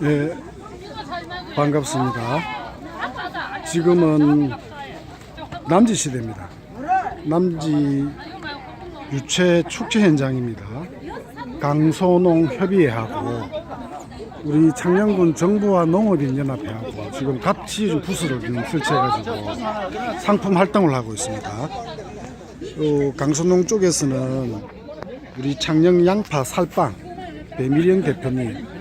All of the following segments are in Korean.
네, 반갑습니다. 지금은 남지 시대입니다. 남지 유채 축제 현장입니다. 강소농 협의회하고 우리 창녕군 정부와 농업인연합회하고 지금 같이 부스를 설치해가지고 상품 활동을 하고 있습니다. 요 강소농 쪽에서는 우리 창녕 양파 살빵 배미령 대표님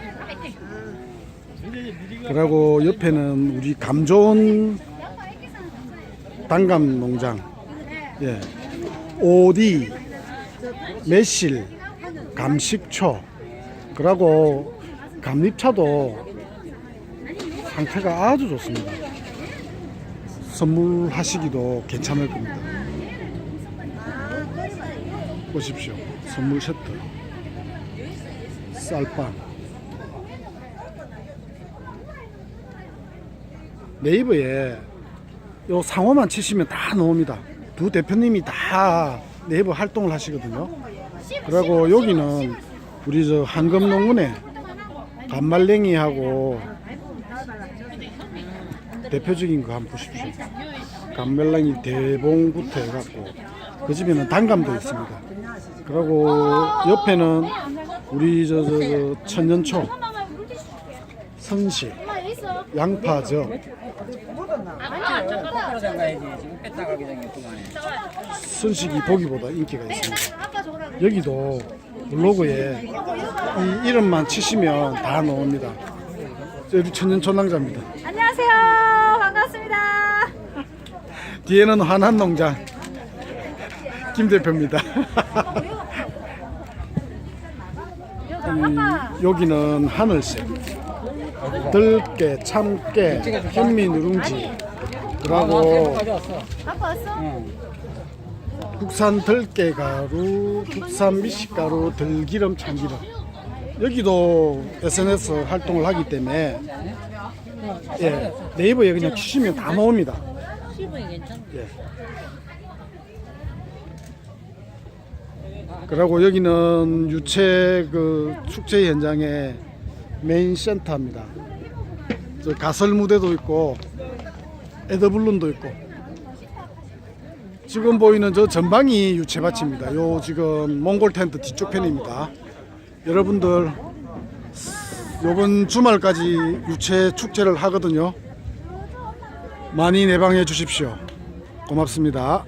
그리고 옆에는 우리 감 좋은 단감 농장. 예. 오디 매실 감식초. 그리고 감잎차도 상태가 아주 좋습니다. 선물하시기도 괜찮을 겁니다. 보십시오. 선물 세트. 쌀빵 네이버에 요 상호만 치시면 다 나옵니다. 두 대표님이 다 네이버 활동을 하시거든요. 그리고 여기는 우리 저 한금농군의 감말랭이하고 대표적인 거 한번 보십시오. 감말랭이 대봉부터 해갖고 그 집에는 단감도 있습니다. 그리고 옆에는 우리 저, 저, 저 천년초 선시 생겼구만 선식이 보기보다 인기가 있습니다. 여기도 블로그에 이 이름만 치시면 다 나옵니다. 여기 천년초낭자입니다. 안녕하세요. 반갑습니다. 뒤에는 한한 농장 김 대표입니다. 이, 여기는 하늘색, 들깨, 참깨, 현미 누룽지, 그리고 아빠 왔어? 국산 들깨 가루, 국산 미식가루, 들기름, 참기름. 여기도 SNS 활동을 하기 때문에 예, 네이버에 그냥 치시면 다 나옵니다. 예. 그리고 여기는 유채 그 축제 현장의 메인 센터입니다. 저 가설 무대도 있고 에더블룬도 있고 지금 보이는 저 전방이 유채밭입니다. 요 지금 몽골 텐트 뒤쪽 편입니다. 여러분들 요번 주말까지 유채 축제를 하거든요. 많이 내방해 주십시오. 고맙습니다.